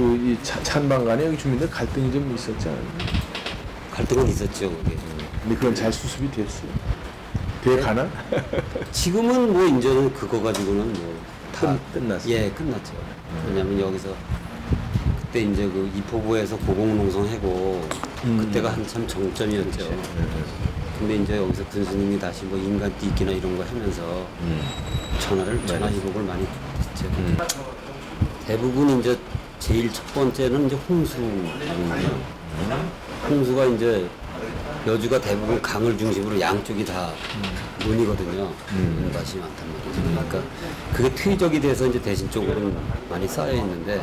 그이 찬방 간에 여기 주민들 갈등이 좀 있었지 않아요? 갈등은 있었죠. 그게. 근데 그건 잘 수습이 됐어요. 돼 가나? 지금은 뭐 이제는 그거 가지고는 뭐다 끝- 끝났어요? 예, 끝났죠. 왜냐면 여기서 그때 이제 그 이포부에서 고공농성 해고 음. 그때가 한참 정점이었죠. 근데 이제 여기서 군수님이 다시 뭐 인간 띠기나 이런 거 하면서 음. 전화를 전화 회복을 많이 했죠. 대부분 이제 제일 첫 번째는 이제 홍수거든요. 홍수가 이제 여주가 대부분 강을 중심으로 양쪽이 다 논이거든요. 논밭이 많단 말이죠. 그러니까 그게 퇴적이 돼서 이제 대신 쪽으로는 많이 쌓여 있는데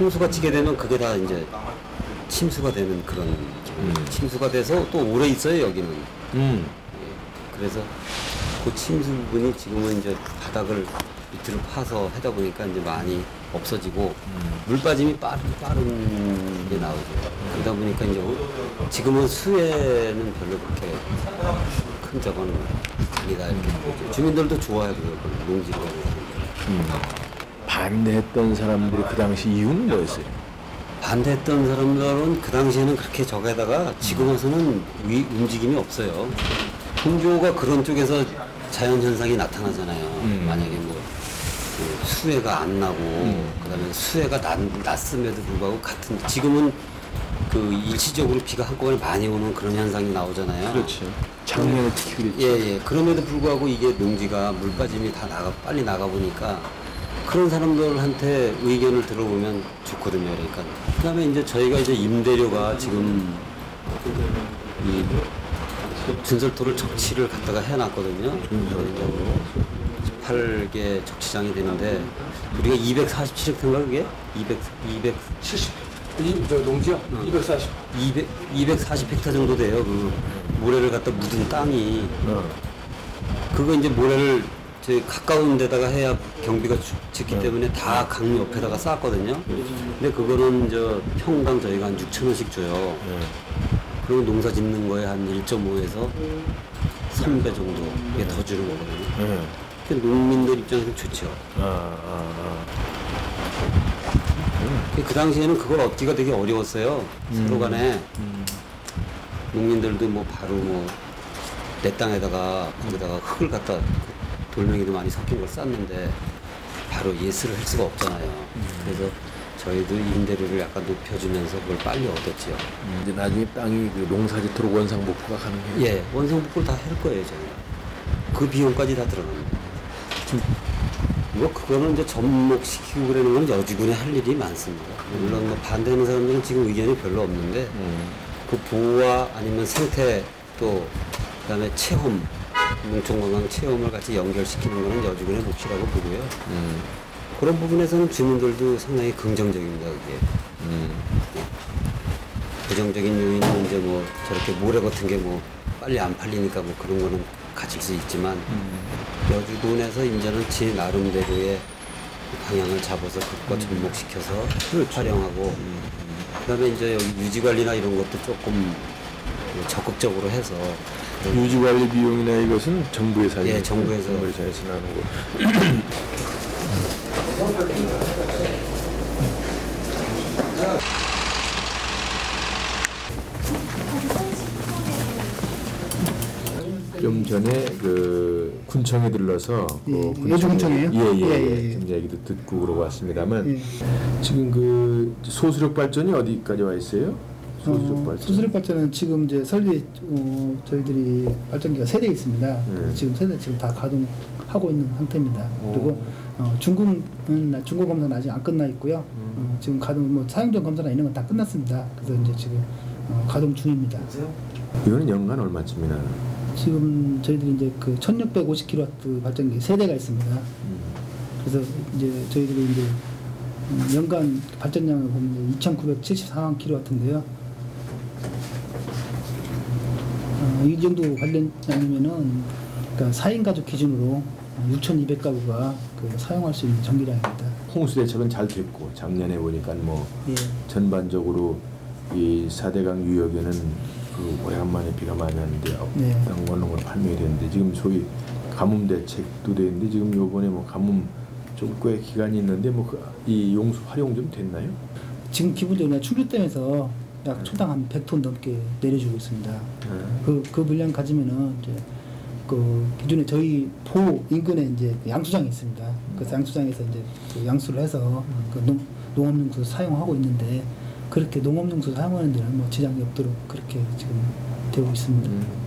홍수가 치게 되면 그게 다 이제 침수가 되는 그런 침수가 돼서 또 오래 있어요 여기는. 음. 그래서 그 침수 부분이 지금은 이제 바닥을 밑으로 파서 하다 보니까 이제 많이 없어지고 물 빠짐이 빠른 빠른 게 나오죠. 그러다 보니까 이제 지금은 수해는 별로 그렇게 큰 적은 아니다 이렇게 보죠. 주민들도 좋아요 그걸 농지를 반대했던 사람들이 그 당시 이유는 뭐였어요? 반대했던 사람들은 그 당시에는 그렇게 저게다가 지금 와서는 위, 움직임이 없어요. 홍조가 그런 쪽에서 자연 현상이 나타나잖아요. 만약에 뭐그 수해가 안 나고 그다음에 수해가 났, 났음에도 불구하고 같은 지금은 그 일시적으로 비가 한꺼번에 많이 오는 그런 현상이 나오잖아요. 그렇죠. 작년에 특히 그랬죠. 예, 예. 그럼에도 불구하고 이게 농지가 물 빠짐이 다 나가, 빨리 나가 보니까 그런 사람들한테 의견을 들어보면 좋거든요. 그러니까. 그 다음에 이제 저희가 이제 임대료가 지금 이 준설토를 적치를 갖다가 해놨거든요. 전적으로 18개 적치장이 되는데 우리가 247헥타인가 그게? 200, 200, 70. 이, 저 농지요? 240. 200, 240헥타 정도 돼요. 그 모래를 갖다 묻은 땅이. 어. 그거 이제 모래를 저 가까운 데다가 해야 경비가 주- 짙기 때문에 다 강 옆에다가 쌓았거든요. 근데 그거는 저 평당 저희가 한 6천 원씩 줘요. 그리고 농사 짓는 거에 한 1.5에서 3배 정도 이게 더 주는 거거든요. 네. 그 농민들 입장에서 좋죠. 아, 아, 그 당시에는 그걸 얻기가 되게 어려웠어요. 서로 간에 농민들도 뭐 바로 뭐 내 땅에다가 거기다가 흙을 갖다 돌멩이도 많이 섞인 걸 쌌는데 바로 예스를 할 수가 없잖아요. 그래서 저희도 임대료를 약간 높여주면서 그걸 빨리 얻었지요. 아. 이제 나중에 땅이 그 농사짓도록 원상복구가 가능해요. 예, 원성복구를 다 할 거예요, 저희가. 그 비용까지 다 들어갑니다. 뭐, 그거는 이제 접목시키고 그러는 건 여주군에 할 일이 많습니다. 물론 뭐 반대하는 사람들은 지금 의견이 별로 없는데, 그 보호와 아니면 생태 또, 그 다음에 체험, 농촌관광 체험을 같이 연결시키는 거는 여주군의 몫이라고 보고요. 그런 부분에서는 주민들도 상당히 긍정적입니다, 그게. 부정적인 요인은 이제 뭐 저렇게 모래 같은 게 뭐 빨리 안 팔리니까 뭐 그런 거는 가질 수 있지만 여주군에서 이제는 지 나름대로의 방향을 잡아서 그것과 접목시켜서 활용하고 그다음에 이제 여기 유지 관리나 이런 것도 조금 적극적으로 해서 유지 관리 비용이나 이것은 정부에서. 예, 정부에서. 정부에서 나는 거. 좀 전에 그 군청에 들러서 그 예, 군청에- 여주군청이에요? 예예 예, 예, 예, 예. 좀 얘기도 듣고 그러고 왔습니다만 예. 지금 그 소수력 발전이 어디까지 와 있어요? 소수력 어, 발전. 수수력 발전은 지금 이제 설비 어, 저희들이 발전기가 세 대 있습니다. 네. 지금 세 대 지금 다 가동하고 있는 상태입니다. 그리고 어, 중국은 나- 중국 검사는 아직 안 끝나 있고요. 음. 어, 지금 가동 뭐 사용전 검사나 이런 건 다 끝났습니다. 그래서 이제 지금 어, 가동 중입니다. 이거는 연간 얼마쯤이나? 지금 저희들이 이제 그 1650kW 발전기 세 대가 있습니다. 그래서 이제 저희들이 이제 음, 연간 발전량을 보면 2,974만 kW인데요. 어, 이 정도 관련량이면은 그러니까 4인 가족 기준으로 6,200가구가 그 사용할 수 있는 전기량입니다. 홍수 대책은 잘 됐고 작년에 보니까 뭐 예. 전반적으로 이 4대강 유역에는 그 오래간만에 비가 많이 왔는데 네. 양원농을 판명이 됐는데 지금 소위 가뭄 대책도 되는데 지금 요번에 뭐 가뭄 좀꽤 기간이 있는데 뭐 이 용수 활용 좀 됐나요? 지금 기본적으로 충주댐에서 약 초당 한 100톤 넘게 내려주고 있습니다. 아, 그, 그 물량 가지면은 이제 그 기존에 저희 포 인근에 이제 양수장이 있습니다. 그래서 양수장에서 이제 그 양수를 해서 그 농, 농업용수 사용하고 있는데 그렇게 농업용수 사용하는 데는 뭐 지장이 없도록 그렇게 지금 되고 있습니다. 음.